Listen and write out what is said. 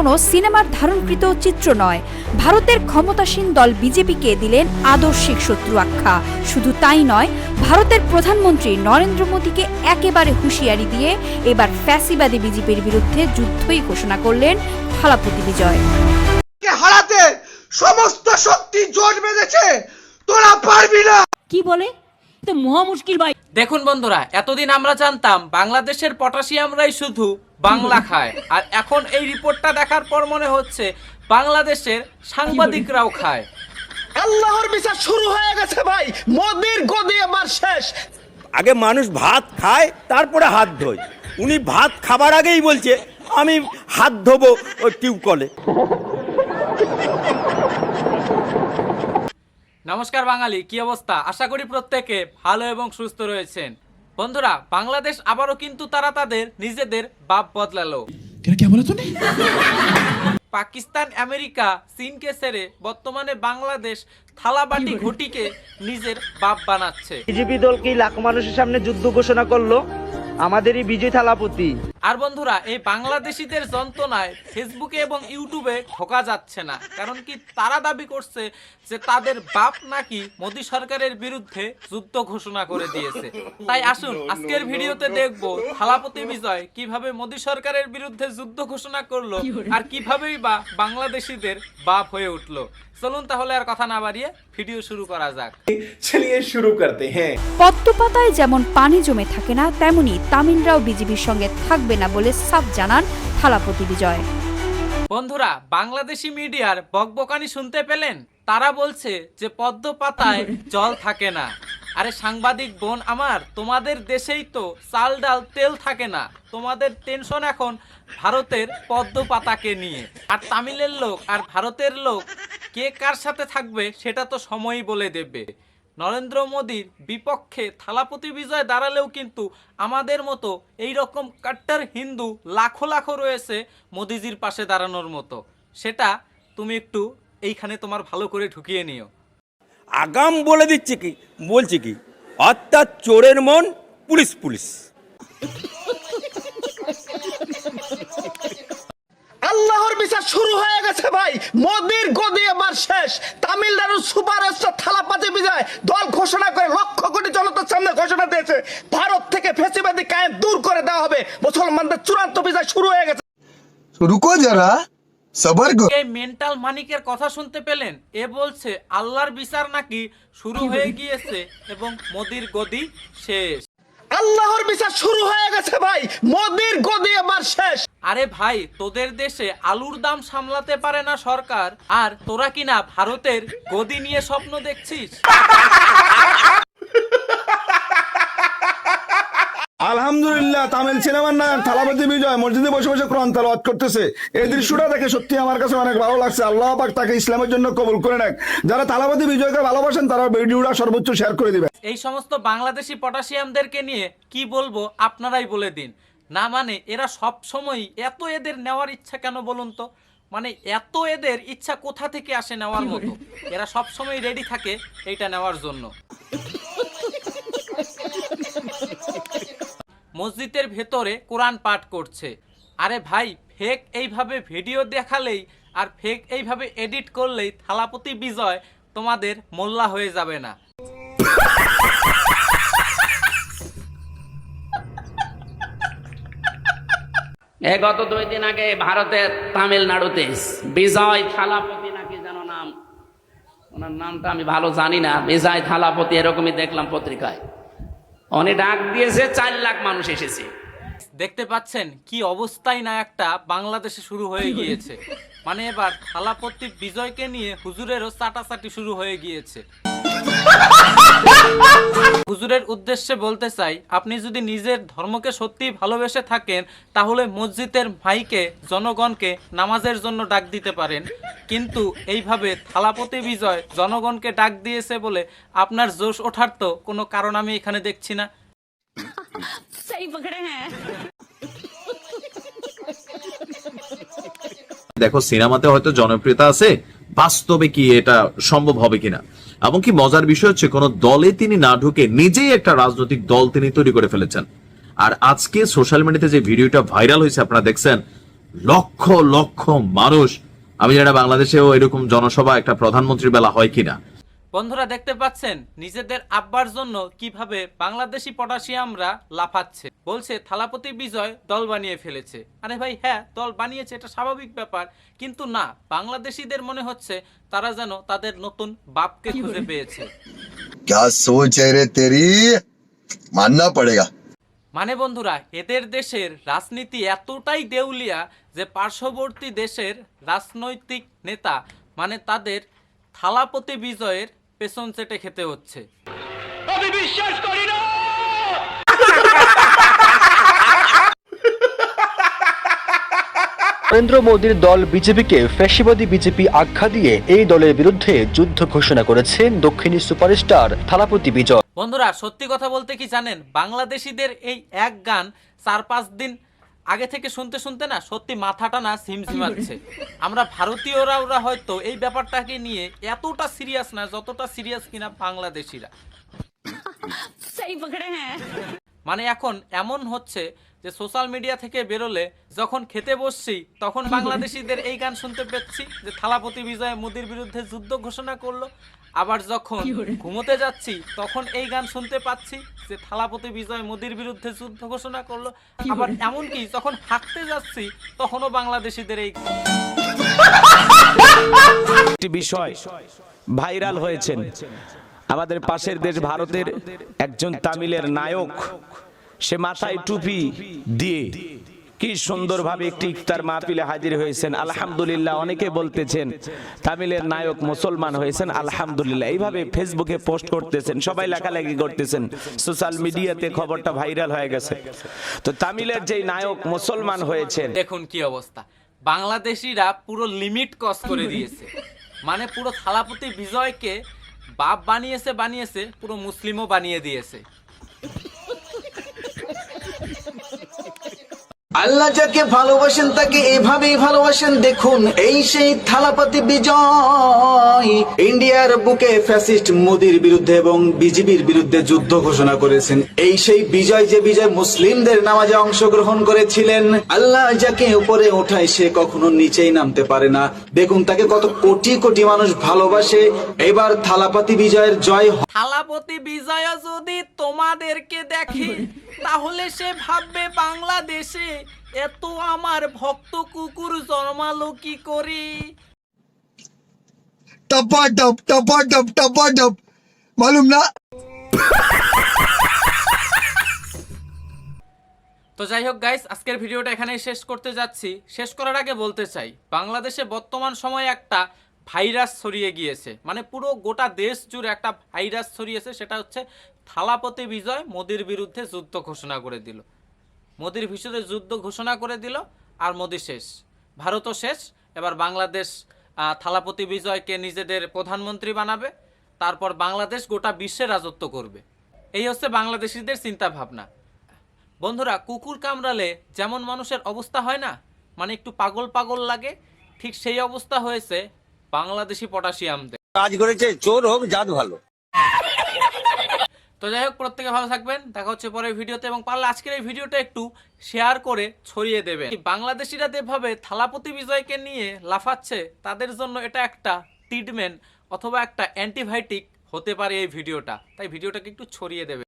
কোনো সিনেমার ধারণকৃত চিত্র নয়। ভারতের ক্ষমতাসীন দল বিজেপিকে দিলেন আদর্শিক শত্রু আখ্যা। শুধু তাই নয় ভারতের প্রধানমন্ত্রী নরেন্দ্র মোদীকে একেবারে হুঁশিয়ারি দিয়ে এবার ফ্যাসিবাদী বিজেপির বিরুদ্ধে যুদ্ধই ঘোষণা করলেন থালাপতি বিজয়। কে হারাতে সমস্ত শক্তি জোট বেঁধেছে তোরা পারবি না। কি বলে? তো মহা মুশকিল ভাই। দেখুন বন্ধুরা এতদিন আমরা জানতাম বাংলাদেশের পটাশিয়ামরাই শুধু বাংলা খায়। আর এখন এই রিপোর্টটা দেখার পর মনে হচ্ছে বাংলাদেশের সাংবাদিকরাও খায়। আল্লাহর বিচার শুরু হয়ে গেছে ভাই। মোদির গদি এবার শেষ। আগে মানুষ ভাত খায় তারপরে হাত ধোয়। উনি ভাত খাবার আগেই বলছে আমি হাত ধোবো ওই টিউবকলে। নমস্কার বাঙালি কি অবস্থা? আশা করি প্রত্যেকে ভালো এবং সুস্থ রয়েছেন। বন্ধুরা বাংলাদেশ আবারও কিন্তু তারা তাদের নিজেদের বাপ বদলালো। পাকিস্তান আমেরিকা চীনকে ছেড়ে বর্তমানে বাংলাদেশ থালাবাটি ঘটিকে নিজের বাপ বানাচ্ছে। বিজেপি দল কি লাখ মানুষের সামনে যুদ্ধ ঘোষণা করল? আমাদেরই বিজয় থালাপতি। আর বন্ধুরা এই বাংলাদেশিদের যন্ত্রণায় ফেসবুকে এবং ইউটিউবে ঢোকা যাচ্ছে না। কারণ কি তারা দাবি করছে যে তাদের বাপ নাকি মোদী সরকারের বিরুদ্ধে যুদ্ধ ঘোষণা করে দিয়েছে। তাই আসুন আজকের ভিডিওতে দেখব থালাপতি বিজয় কীভাবে মোদী সরকারের বিরুদ্ধে যুদ্ধ ঘোষণা করল আর কিভাবেই বা বাংলাদেশিদের বাপ হয়ে উঠল। চলুন তাহলে আর কথা না বাড়িয়ে ভিডিও শুরু করা যাক। চলিয়ে শুরু করতে হ্যাঁ। পদ্ম পাতায় যেমন পানি জমে থাকে না তেমনি তামিলরাও বিজেপির সঙ্গে থাকবে না বলে সাফ জানান থালাপতি বিজয় বন্ধুরা, বাংলাদেশি মিডিয়ার বকবকানি শুনতে পেলেন? তারা বলছে যে পদ্ম পাতায় জল থাকে না। আরে সাংবাদিক বোন আমার, তোমাদের দেশেই তো চাল ডাল তেল থাকে না। তোমাদের টেনশন এখন ভারতের পদ্ম পাতাকে নিয়ে। আর তামিলের লোক আর ভারতের লোক কে কার সাথে থাকবে সেটা তো সময়ই বলে দেবে। নরেন্দ্র মোদীর বিপক্ষে থালাপতি বিজয় দাঁড়ালেও কিন্তু আমাদের মতো এই রকম কাট্টার হিন্দু লাখো লাখো রয়েছে মোদিজির পাশে দাঁড়ানোর মতো। সেটা তুমি একটু এইখানে তোমার ভালো করে ঢুকিয়ে নিও। আগাম বলে দিচ্ছে কি বলছি কি অর্থাৎ চোরের মন পুলিশ পুলিশ। আল্লাহর বিচার শুরু হয়ে গেছে ভাই। মোদির গদি এবার শেষ। তামিলনাড়ুর সুপারস্টার থালাপাতি বিজয় ঘোষণা করে লক্ষ কোটি জনতার সামনে ঘোষণা দিয়েছে ভারত থেকে ফেসিবাদী কায়েম দূর করে দেওয়া হবে। মুসলমানদের চূড়ান্ত বিজয় শুরু হয়ে গেছে। রুকো যারা মেন্টাল মানিকের কথা শুনতে পেলেন? এ বলছে আল্লাহর বিচার নাকি শুরু হয়ে গিয়েছে এবং মোদির গদি শেষ। আল্লাহর বিচার শুরু হয়ে গেছে ভাই। মোদির গদি এবার শেষ। আরে ভাই তোদের দেশে আলুর দাম সামলাতে পারে না সরকার। আর তোরা কিনা ভারতের গদি নিয়ে স্বপ্ন দেখছিস? আলহামদুলিল্লাহ তামিল সিনেমার নায়ক থালাপতি বিজয় মসজিদে বসে বসে কোরআন তালাওয়াত করতেছে। এই দৃশ্যটা দেখে সত্যি আমার কাছে অনেক ভালো লাগছে। আল্লাহ পাক তাকে ইসলামের জন্য কবুল করে নেক। যারা থালাপতি বিজয়কে ভালোবাসেন তারা ভিডিওটা সর্বোচ্চ শেয়ার করে দিবেন। এই সমস্ত বাংলাদেশি পটাশিয়ামদেরকে নিয়ে কি বলব আপনারাই বলে দিন। না মানে এরা সব সময় এত এদের নেওয়ার ইচ্ছা কেন বলুন তো? মানে এত এদের ইচ্ছা কোথা থেকে আসে নেওয়ার মতো? এরা সব সময় রেডি থাকে এইটা নেওয়ার জন্য। মসজিদের ভেতরে কোরআন পাঠ করছে। আরে ভাই ফেক এইভাবে ভিডিও দেখালেই আর ফেক এইভাবে এডিট করলেই থালাপতি বিজয় তোমাদের মোল্লা হয়ে যাবে না। এ গত দুই দিন আগে ভারতের তামিলনাড়ুতে বিজয় থালাপতি নাকি যেন নাম? ওনার নামটা আমি ভালো জানি না। বিজয় থালাপতি এরকমই দেখলাম পত্রিকায়। উনি ডাক দিয়েছে, চার লাখ মানুষ এসেছে। দেখতে পাচ্ছেন কি অবস্থায় না একটা বাংলাদেশে শুরু হয়ে গিয়েছে। মানে এবার থালাপতি বিজয়কে নিয়ে হুজুরেরও চাটাচাটি শুরু হয়ে গিয়েছে। হুজুরের উদ্দেশ্যে বলতে চাই আপনি যদি নিজের ধর্মকে সত্যিই ভালোবেসে থাকেন তাহলে মসজিদের ভাইকে জনগণকে নামাজের জন্য ডাক দিতে পারেন। কিন্তু এইভাবে থালাপতি বিজয় জনগণকে ডাক দিয়েছে বলে আপনার জোশ ওঠার তো কোনো কারণ আমি এখানে দেখছি না। হ্যাঁ। দেখো সিনেমাতে হয়তো জনপ্রিয়তা আছে বাস্তবে কি এটা সম্ভব হবে কিনা? এমনকি মজার বিষয় হচ্ছে, কোন দলে তিনি না ঢুকে নিজেই একটা রাজনৈতিক দল তিনি তৈরি করে ফেলেছেন। আর আজকে সোশ্যাল মিডিয়াতে যে ভিডিওটা ভাইরাল হয়েছে, আপনারা দেখছেন, লক্ষ লক্ষ মানুষ, আমি জানি বাংলাদেশেও এরকম জনসভা একটা প্রধানমন্ত্রীর বেলা হয় কিনা বন্ধুরা দেখতে পাচ্ছেন নিজেদের আব্বার জন্য কীভাবে বাংলাদেশি পটাশিয়ামরা লাফাচ্ছে। বলছে থালাপতি বিজয় দল বানিয়ে ফেলেছে। আরে ভাই হ্যাঁ দল বানিয়েছে এটা স্বাভাবিক ব্যাপার। কিন্তু না বাংলাদেশিদের মনে হচ্ছে তারা যেন তাদের নতুন বাপকে খুঁজে পেয়েছে। মাননা পড়েগা মানে বন্ধুরা এদের দেশের রাজনীতি এতটাই দেউলিয়া যে পার্শ্ববর্তী দেশের রাজনৈতিক নেতা মানে তাদের থালাপতি বিজয়ের পেছন চেটে খেতে হচ্ছে। নরেন্দ্র মোদীর দল বিজেপিকে ফ্যাসিবাদী বিজেপি আখ্যা দিয়ে এই দলের বিরুদ্ধে যুদ্ধ ঘোষণা করেছেন দক্ষিণী সুপারস্টার থালাপতি বিজয়। বন্ধুরা সত্যি কথা বলতে কি জানেন? বাংলাদেশিদের এই এক গান চার পাঁচ দিন আগে থেকে শুনতে শুনতে না সত্যি মাথাটা না সিমঝিমাচ্ছে আমরা ভারতীয়রা ওরা হয়তো এই ব্যাপারটাকে নিয়ে এতটা সিরিয়াস না যতটা সিরিয়াস কিনা বাংলাদেশিরা। হ্যাঁ। মানে এখন এমন হচ্ছে যে সোশ্যাল মিডিয়া থেকে বেরোলে যখন খেতে বসছি তখন বাংলাদেশিদের এই গান শুনতে পাচ্ছি যে থালাপতি বিজয় মোদির বিরুদ্ধে যুদ্ধ ঘোষণা করল। আবার যখন ঘুমোতে যাচ্ছি তখন এই গান শুনতে পাচ্ছি যে থালাপতি বিজয় মোদির বিরুদ্ধে যুদ্ধ ঘোষণা করল। আবার এমনকি যখন হাঁটতে যাচ্ছি তখনও বাংলাদেশিদের এই একটি বিষয় ভাইরাল হয়েছেন। আমাদের পাশের দেশ ভারতের একজন তামিলের নায়ক সে মাথায় টুপি দিয়ে কি সুন্দরভাবে একটি ইফতার মাহফিলে হাজির হয়েছেন। আলহামদুলিল্লাহ, অনেকে বলতেছেন, তামিলের নায়ক মুসলমান হয়েছেন, আলহামদুলিল্লাহ। এইভাবে ফেসবুকে পোস্ট করতেছেন, সবাই লেখালেখি করতেছেন, সোশ্যাল মিডিয়াতে খবরটা ভাইরাল হয়ে গেছে। তো তামিলের যেই নায়ক মুসলমান হয়েছেন, দেখুন কি অবস্থা। বাংলাদেশিরা পুরো লিমিট ক্রস করে দিয়েছে। মানে পুরো থালাপতি বিজয়কে বাপ বানিয়েছে বানিয়েছে, পুরো মুসলিমও বানিয়ে দিয়েছে। আল্লাহ যাকে ভালোবাসেন তাকে এভাবেই ভালোবাসেন। দেখুন, এই সেই থালাপতি বিজয়। ইন্ডিয়ার বুকে ফ্যাসিস্ট মোদির বিরুদ্ধে এবং বিজেপির বিরুদ্ধে যুদ্ধ ঘোষণা করেছেন। এই সেই বিজয় যে বিজয় মুসলিমদের নামাজে অংশগ্রহণ করেছিলেন, আল্লাহ যাকে উপরে ওঠায় সে কখনো নিচেই নামতে পারে না। দেখুন, তাকে কত কোটি কোটি মানুষ ভালোবাসে। এবার থালাপাতি বিজয়ের জয় থালাপতি বিজয় যদি তোমাদেরকে দেখে তাহলে সে ভাববে বাংলাদেশে এত আমার ভক্ত কুকুর জন্মালো কি করে? টপা টপা টপা মালুম না? তো যাই হোক গাইস আজকের ভিডিওটা এখানেই শেষ করতে যাচ্ছি। শেষ করার আগে বলতে চাই বাংলাদেশে বর্তমান সময়ে একটা ভাইরাস ছড়িয়ে গিয়েছে। মানে পুরো গোটা দেশ জুড়ে একটা ভাইরাস ছড়িয়েছে সেটা হচ্ছে থালাপতি বিজয় মোদির বিরুদ্ধে যুদ্ধ ঘোষণা করে দিল। মোদির বিরুদ্ধে যুদ্ধ ঘোষণা করে দিল আর মোদি শেষ। ভারতও শেষ। এবার বাংলাদেশ থালাপতি বিজয়কে নিজেদের প্রধানমন্ত্রী বানাবে। তারপর বাংলাদেশ গোটা বিশ্বে রাজত্ব করবে। এই হচ্ছে বাংলাদেশিদের চিন্তা ভাবনা বন্ধুরা, কুকুর কামড়ালে যেমন মানুষের অবস্থা হয় না মানে একটু পাগল পাগল লাগে, ঠিক সেই অবস্থা হয়েছে বাংলাদেশি পটাশিয়ামদের। কাজ করেছে, চোর হোক, জাত ভালো। তো যাই হোক, প্রত্যেকে ভালো থাকবেন। দেখা হচ্ছে পরের ভিডিওতে এবং পারলে আজকের এই ভিডিওটা একটু শেয়ার করে ছড়িয়ে দেবে বাংলাদেশিরা যেভাবে থালাপতি বিজয়কে নিয়ে লাফাচ্ছে, তাদের জন্য এটা একটা ট্রিটমেন্ট অথবা একটা অ্যান্টিবায়োটিক হতে পারে এই ভিডিওটা। তাই ভিডিওটাকে একটু ছড়িয়ে দেবে